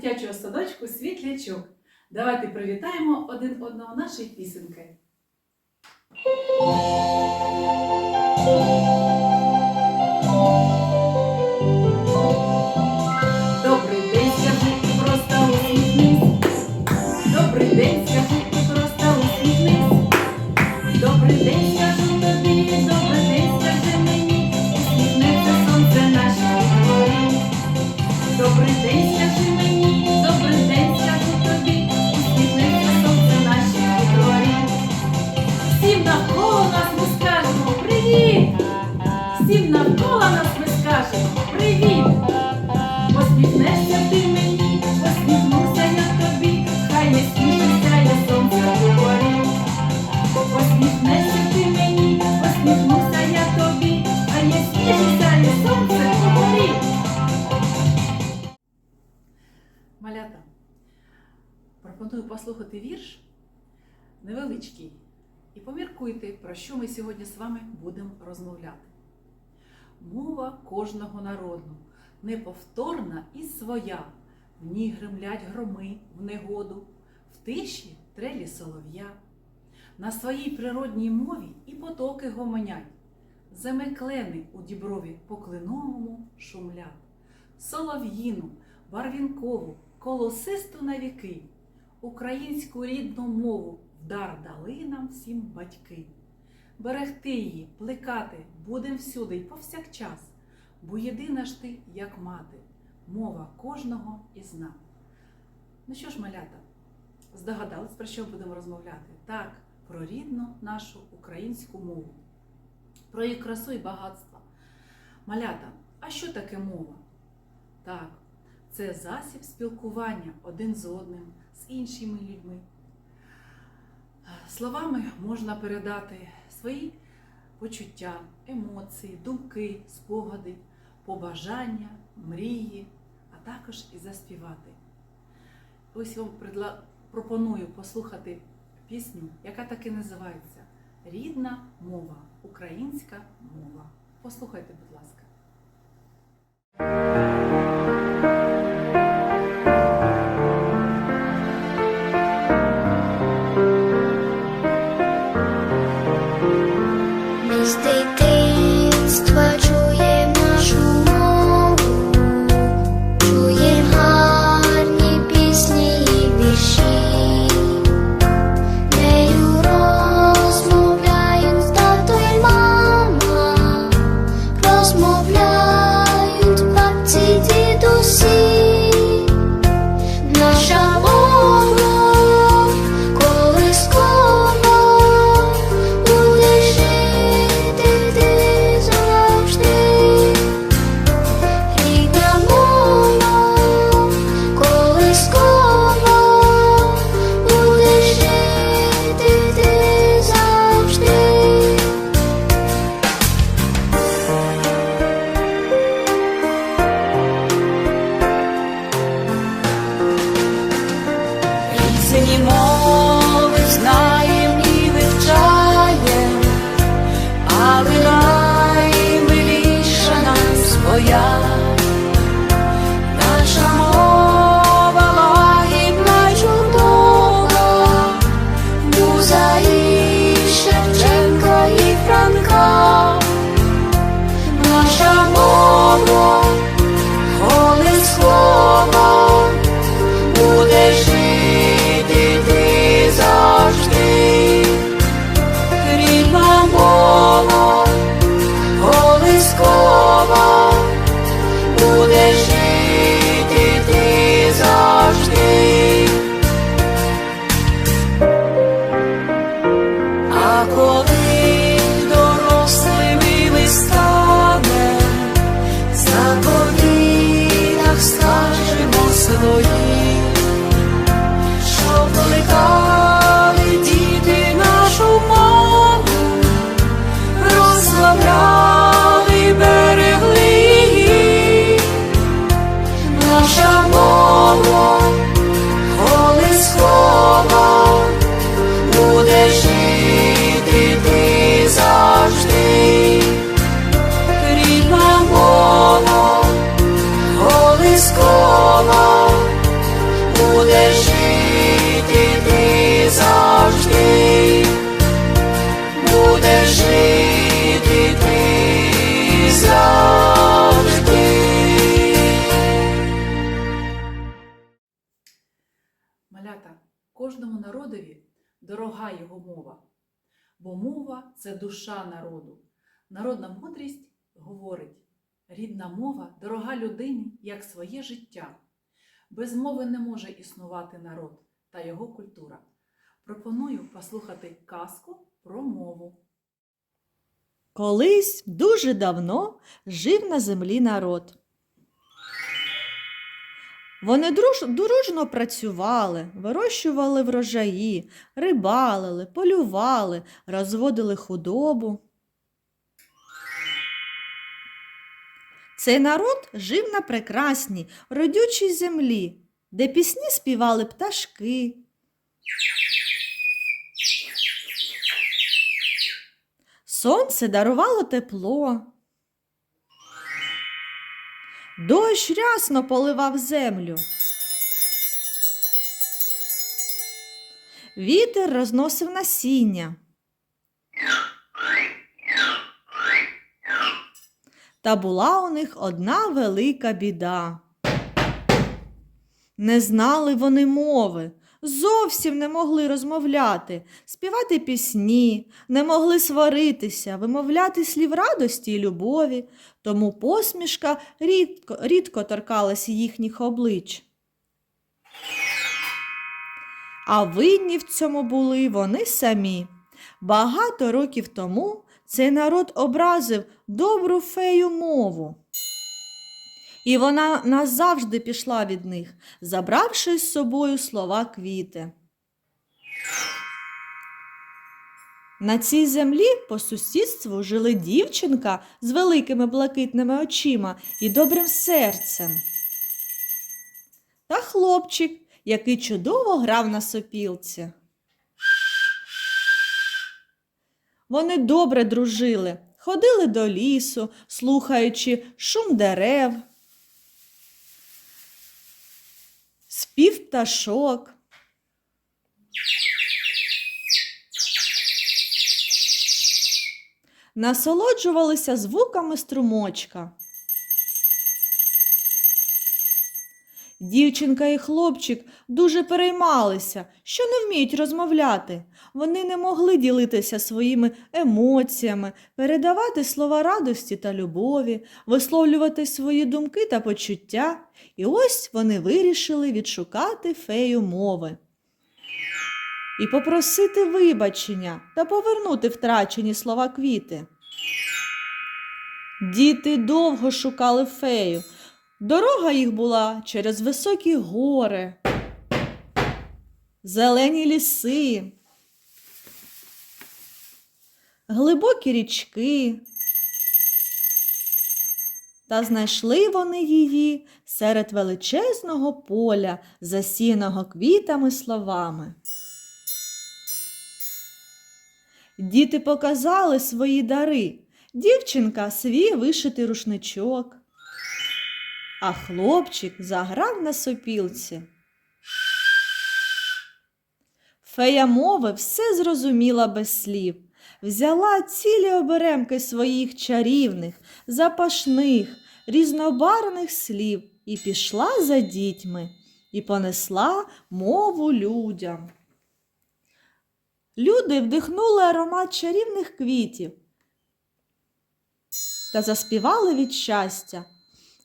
дитячого садочку Світлячок. Давайте привітаємо один одного нашої пісенки. Добрий послухати вірш невеличкий. І поміркуйте, про що ми сьогодні з вами будемо розмовляти. Мова кожного народу неповторна і своя. В ній гремлять громи в негоду, в тиші трелі солов'я. На своїй природній мові і потоки гомонять. Земеклени у діброві по клиновому шумлять. Солов'їну, барвінкову, колосисту на віки, українську рідну мову вдар дали нам всім батьки. Берегти її, плекати будем всюди й повсякчас, бо єдина ж ти, як мати, мова кожного із нас. Ну що ж, малята, здогадались, про що будемо розмовляти? Так, про рідну нашу українську мову, про її красу і багатство. Малята, а що таке мова? Так, це засіб спілкування один з одним, з іншими людьми. Словами можна передати свої почуття, емоції, думки, спогади, побажання, мрії, а також і заспівати. Ось вам пропоную послухати пісню, яка так і називається Рідна мова, українська мова. Послухайте, будь ласка. you мова, бо мова це душа народу. Народна мудрість говорить: рідна мова дорога людині як своє життя. Без мови не може існувати народ та його культура. Пропоную послухати казку про мову. Колись дуже давно жив на землі народ. Вони друж, дружно працювали, вирощували врожаї, рибалили, полювали, розводили худобу. Цей народ жив на прекрасній, родючій землі, де пісні співали пташки. Сонце дарувало тепло. Дощ рясно поливав землю. Вітер розносив насіння. Та була у них одна велика біда. Не знали вони мови, зовсім не могли розмовляти, співати пісні, не могли сваритися, вимовляти слів радості й любові, тому посмішка рідко, рідко торкалась їхніх облич. А винні в цьому були вони самі. Багато років тому цей народ образив добру фею мову. І вона назавжди пішла від них, забравши з собою слова квіти. На цій землі по сусідству жили дівчинка з великими блакитними очима і добрим серцем. Та хлопчик, який чудово грав на сопілці. Вони добре дружили, ходили до лісу, слухаючи шум дерев, спів пташок. Насолоджувалися звуками струмочка. Дівчинка і хлопчик дуже переймалися, що не вміють розмовляти. Вони не могли ділитися своїми емоціями, передавати слова радості та любові, висловлювати свої думки та почуття. І ось вони вирішили відшукати фею мови. І попросити вибачення та повернути втрачені слова квіти. Діти довго шукали фею. Дорога їх була через високі гори, зелені ліси, глибокі річки. Та знайшли вони її серед величезного поля, засіяного квітами словами. Діти показали свої дари. Дівчинка свій вишитий рушничок, а хлопчик заграв на сопілці. Фея мови все зрозуміла без слів, взяла цілі оберемки своїх чарівних, запашних, різнобарвних слів і пішла за дітьми, і понесла мову людям. Люди вдихнули аромат чарівних квітів та заспівали від щастя.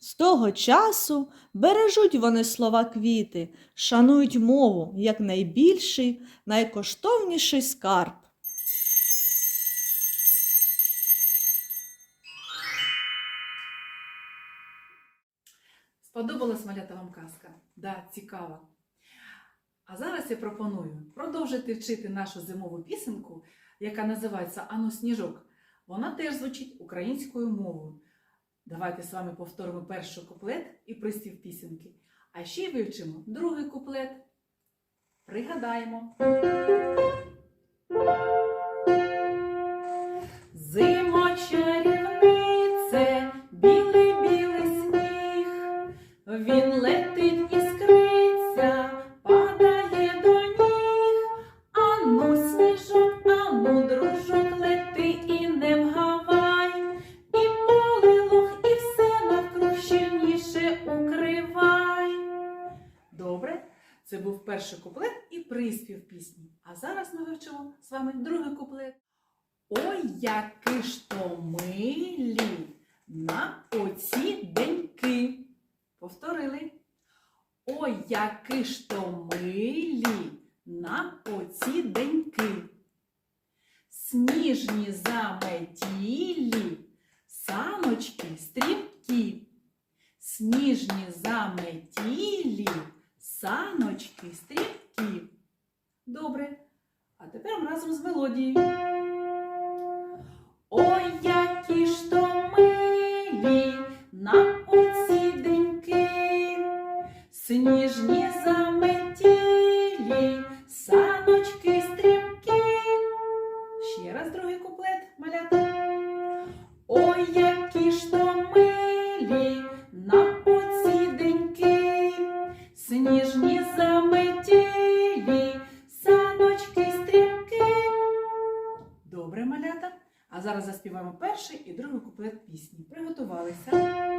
З того часу бережуть вони слова квіти, шанують мову як найбільший, найкоштовніший скарб. Сподобалась малята вам казка? Да, цікава. А зараз я пропоную продовжити вчити нашу зимову пісеньку, яка називається Ану сніжок. Вона теж звучить українською мовою. Давайте з вами повторимо перший куплет і пристів пісенки. А ще й вивчимо другий куплет. Пригадаємо. Перший куплет і приспів пісні. А зараз ми вивчимо з вами другий куплет. Ой, які ж то милі на оці деньки. Повторили. Ой, які ж то милі на оці деньки. Сніжні заметілі, сніжні заметілі, саночки стрімкі. Ще раз другий куплет, малята. Ой, які ж то милі на оці деньки, сніжні заметілі, саночки стрімкі. Добре, малята. А зараз заспіваємо перший і другий куплет пісні. Приготувалися.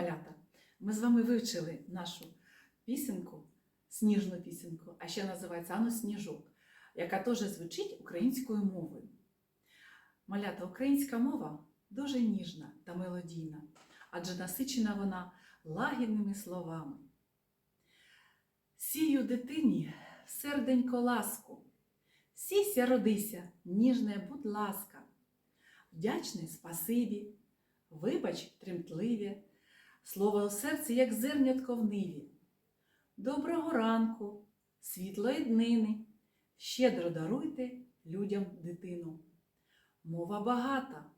Малята! Ми з вами вивчили нашу пісеньку, сніжну пісеньку, а ще називається Ану Сніжок, яка теж звучить українською мовою. Малята, українська мова дуже ніжна та мелодійна, адже насичена вона лагідними словами. Сію дитині серденько ласку, сіся родися, ніжне, будь ласка, вдячний спасибі, вибач тремтливі, слово у серці, як зернятко в ниві. Доброго ранку, світлої днини, щедро даруйте людям дитину. Мова багата,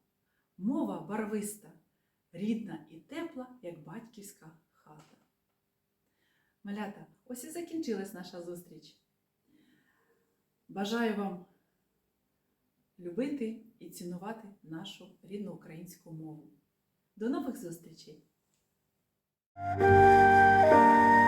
мова барвиста, рідна і тепла, як батьківська хата. Малята, ось і закінчилась наша зустріч. Бажаю вам любити і цінувати нашу рідну українську мову. До нових зустрічей! Música